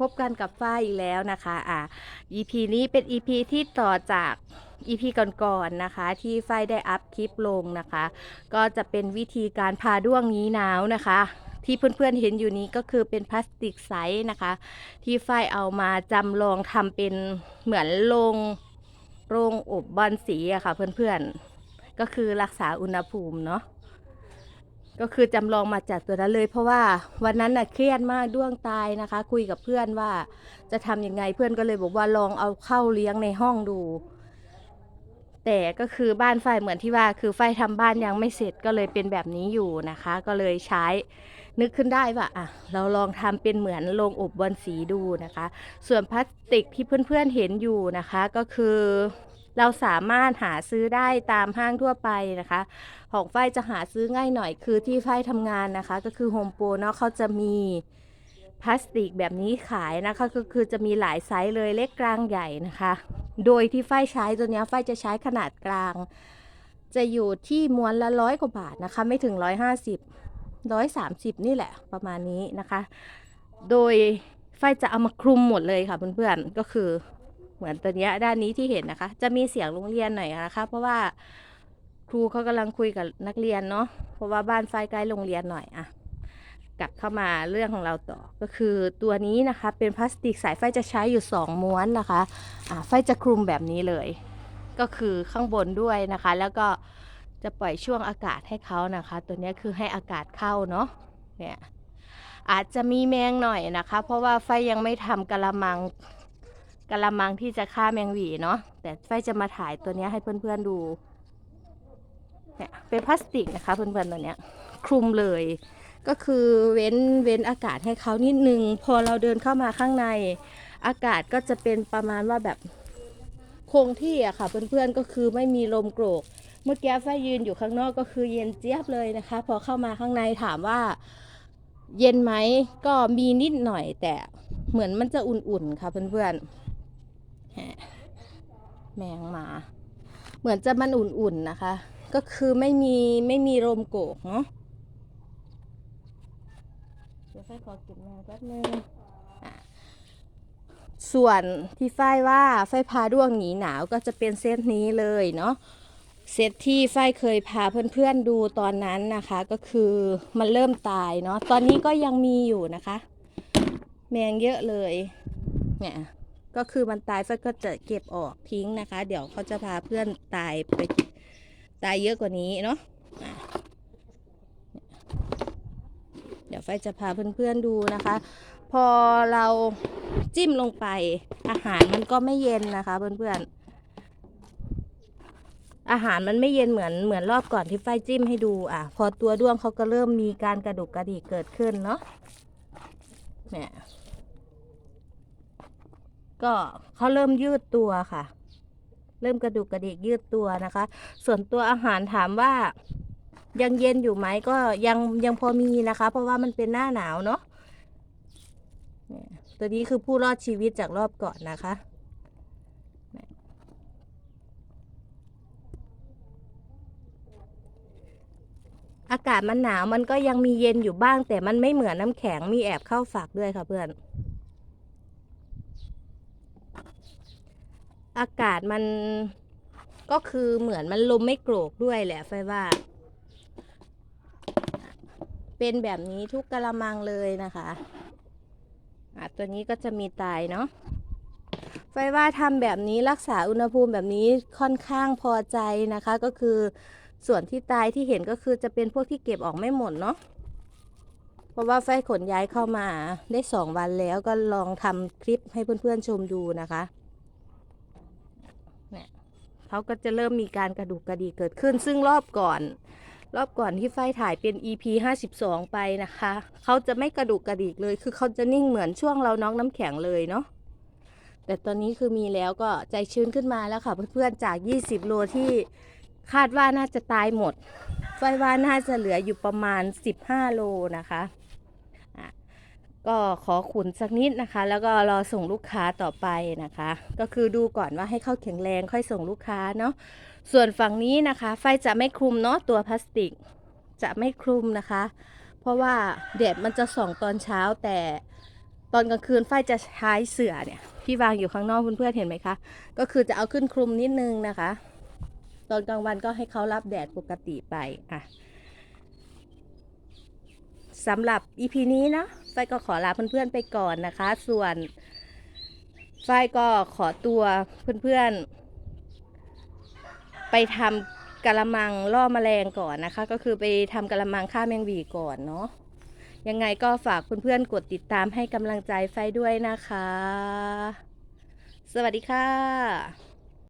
พบกันกับฝ้ายอีกแล้วนะคะอ่า EP นี้เป็น EP ที่ต่อจาก EP ก่อนๆนะคะ ที่ฝ้ายได้อัพคลิปลงนะคะ ก็จะเป็นวิธีการพาด้วงนี้หนาวนะคะ ที่เพื่อนๆเห็นอยู่นี้ก็คือเป็นพลาสติกใสนะคะ ที่ฝ้ายเอามาจำลองทำเป็นเหมือนโรงโรงอบบอลสีอะค่ะเพื่อนๆก็คือรักษาอุณหภูมิเนาะ ก็คือจำลองมาจากตัวนั้นเลย เพราะว่าวันนั้นน่ะเครียดมากด้วงตายนะคะ คุยกับเพื่อนว่าจะทำยังไงเพื่อนก็เลยบอกว่าลองเอาเข้าเลี้ยงในห้องดู แต่ก็คือบ้านไฟเหมือนที่ว่าคือไฟทำบ้านยังไม่เสร็จก็เลยเป็นแบบนี้อยู่นะคะ ก็เลยใช้นึกขึ้นได้ว่าอะเราลองทำเป็นเหมือนโรงอบบอลสีดูนะคะ ส่วนพลาสติกที่เพื่อนๆเห็นอยู่นะคะ ก็คือ เราสามารถหาซื้อได้ตามห้างทั่วไปนะคะ ของฝ้ายจะหาซื้อง่ายหน่อยคือที่ฝ้ายทำงานนะคะ ก็คือโฮมโปรเนาะเขาจะมีพลาสติกแบบนี้ขายนะคะก็คือจะมีหลายไซส์เลยเล็กกลางใหญ่นะคะ โดยที่ฝ้ายใช้ตัวเนี้ยฝ้ายจะใช้ขนาดกลาง จะอยู่ที่มวนละร้อยกว่าบาทนะคะ ไม่ถึงร้อยห้าสิบร้อยสามสิบนี่แหละประมาณนี้นะคะ โดยฝ้ายจะเอามาคลุมหมดเลยค่ะเพื่อนๆก็คือ เหมือนตัวเนี้ยด้านนี้ที่เห็นนะคะ จะมีเสียงโรงเรียนหน่อยนะคะ เพราะว่าครูเขากำลังคุยกับนักเรียนเนาะเพราะว่าบ้านไฟใกล้โรงเรียนหน่อยอะกลับเข้ามาเรื่องของเราต่อก็คือตัวนี้นะคะ เป็นพลาสติกสายไฟจะใช้อยู่ 2 ม้วนนะคะอ่าไฟจะคลุมแบบนี้เลย ก็คือข้างบนด้วยนะคะ แล้วก็จะปล่อยช่วงอากาศให้เขานะคะ ตัวนี้คือให้อากาศเข้าเนาะเนี่ยอาจจะมีแมงหน่อยนะคะ เพราะว่าไฟยังไม่ทำกะละมัง กะละมังที่จะฆ่าแมงหวีเนาะแต่ไฟจะมาถ่ายตัวนี้ให้เพื่อนๆดูเนี่ยเป็นพลาสติกนะคะเพื่อนๆตัวเนี้ยคลุมเลย ก็คือเว้นเว้นอากาศให้เขานิดนึงพอเราเดินเข้ามาข้างใน อากาศก็จะเป็นประมาณว่าแบบคงที่อะค่ะ เพื่อนๆก็คือไม่มีลมโกรก เมื่อกี้ฝ้ายยืนอยู่ข้างนอกก็คือเย็นเจี๊ยบเลยนะคะ พอเข้ามาข้างในถามว่า เย็นไหมก็มีนิดหน่อยแต่เหมือนมันจะอุ่นๆค่ะเพื่อนๆ แมงมา เหมือนจะมันอุ่นๆนะคะ ก็คือไม่มีไม่มีลมโกกเนาะเดี๋ยวฝ้ายขอเก็บแมวแป๊บนึงอะส่วนที่ฝ้ายว่าฝ้ายพาด้วงหนีหนาวก็จะเป็นเซตนี้เลยเนาะเซตที่ฝ้ายเคยพาเพื่อนๆดูตอนนั้นนะคะ ก็คือมันเริ่มตายเนาะตอนนี้ก็ยังมีอยู่นะคะ แมงเยอะเลยเนี่ย ก็คือมันตายฝ้ายก็จะเก็บออกทิ้งนะคะ เดี๋ยวเขาจะพาเพื่อนตายไปตายเยอะกว่านี้เนาะอะเดี๋ยวไฟจะพาเพื่อนๆดูนะคะ พอเราจิ้มลงไปอาหารมันก็ไม่เย็นนะคะ เพื่อนๆอาหารมันไม่เย็นเหมือนเหมือนรอบก่อนที่ไฟจิ้มให้ดูอะ พอตัวด้วงเขาก็เริ่มมีการกระดุกกระดิกเกิดขึ้นเนาะเนี่ย ก็เขาเริ่มยืดตัวค่ะ เริ่มกระดุกกระดิกยืดตัวนะคะ ส่วนตัวอาหารถามว่ายังเย็นอยู่ไหมก็ยังยังพอมีนะคะ เพราะว่ามันเป็นหน้าหนาวเนาะเนี่ยตัวนี้คือผู้รอดชีวิตจากรอบเก่อนนะคะอากาศมันหนาวมันก็ยังมีเย็นอยู่บ้าง แต่มันไม่เหมือนน้ำแข็งมีแอบเข้าฝักด้วยค่ะเพื่อน อากาศมันก็คือเหมือนมันลมไม่โกรกด้วยแหละไฟว่า เป็นแบบนี้ทุกกะละมังเลยนะคะอะตัวนี้ก็จะมีตายเนาะไฟว่าทำแบบนี้รักษาอุณหภูมิแบบนี้ค่อนข้างพอใจนะคะ ก็คือส่วนที่ตายที่เห็นก็คือจะเป็นพวกที่เก็บออกไม่หมดเนาะเพราะว่าไฟขนย้ายเข้ามาได้สองวันแล้วก็ลองทำคลิปให้เพื่อนๆชมดูนะคะ เขาก็จะเริ่มมีการกระดูกกระดีเกิดขึ้น ซึ่งรอบก่อน รอบก่อนที่ไฟถ่ายเป็น EP 52 ไปนะคะ เขาจะไม่กระดูกกระดิกเลย คือเขาจะนิ่งเหมือนช่วงเราน้องน้ำแข็งเลยเนาะแต่ตอนนี้คือมีแล้วก็ใจชื้นขึ้นมาแล้วค่ะเพื่อนๆจาก 20 โลที่คาดว่าน่าจะตายหมดไฟว่าน่าจะเหลืออยู่ประมาณ 15 โลนะคะอะ ก็ขอขุนสักนิดนะคะ แล้วก็รอส่งลูกค้าต่อไปนะคะ ก็คือดูก่อนว่าให้เข้าแข็งแรงค่อยส่งลูกค้าเนาะส่วนฝั่งนี้นะคะ ไฟจะไม่คลุมเนาะตัวพลาสติก จะไม่คลุมนะคะ เพราะว่าแดดมันจะส่องตอนเช้าแต่ตอนกลางคืนฝ้ายจะใช้เสื่อเนี่ยที่วางอยู่ข้างนอกเพื่อนๆเห็นไหมคะ ก็คือจะเอาขึ้นคลุมนิดนึงนะคะ ตอนกลางวันก็ให้เขารับแดดปกติไปอะสำหรับ EP นี้เนาะ ฝ้ายก็ขอลาเพื่อนๆไปก่อนนะคะ ส่วนฝ้ายก็ขอตัวเพื่อนๆ ไปทำกะละมังล่อแมลงก่อนนะคะ ก็คือไปทำกะละมังฆ่าแมงวีก่อนเนาะยังไงก็ฝากเพื่อนๆ กดติดตามให้กำลังใจไฟด้วยนะคะ สวัสดีค่ะ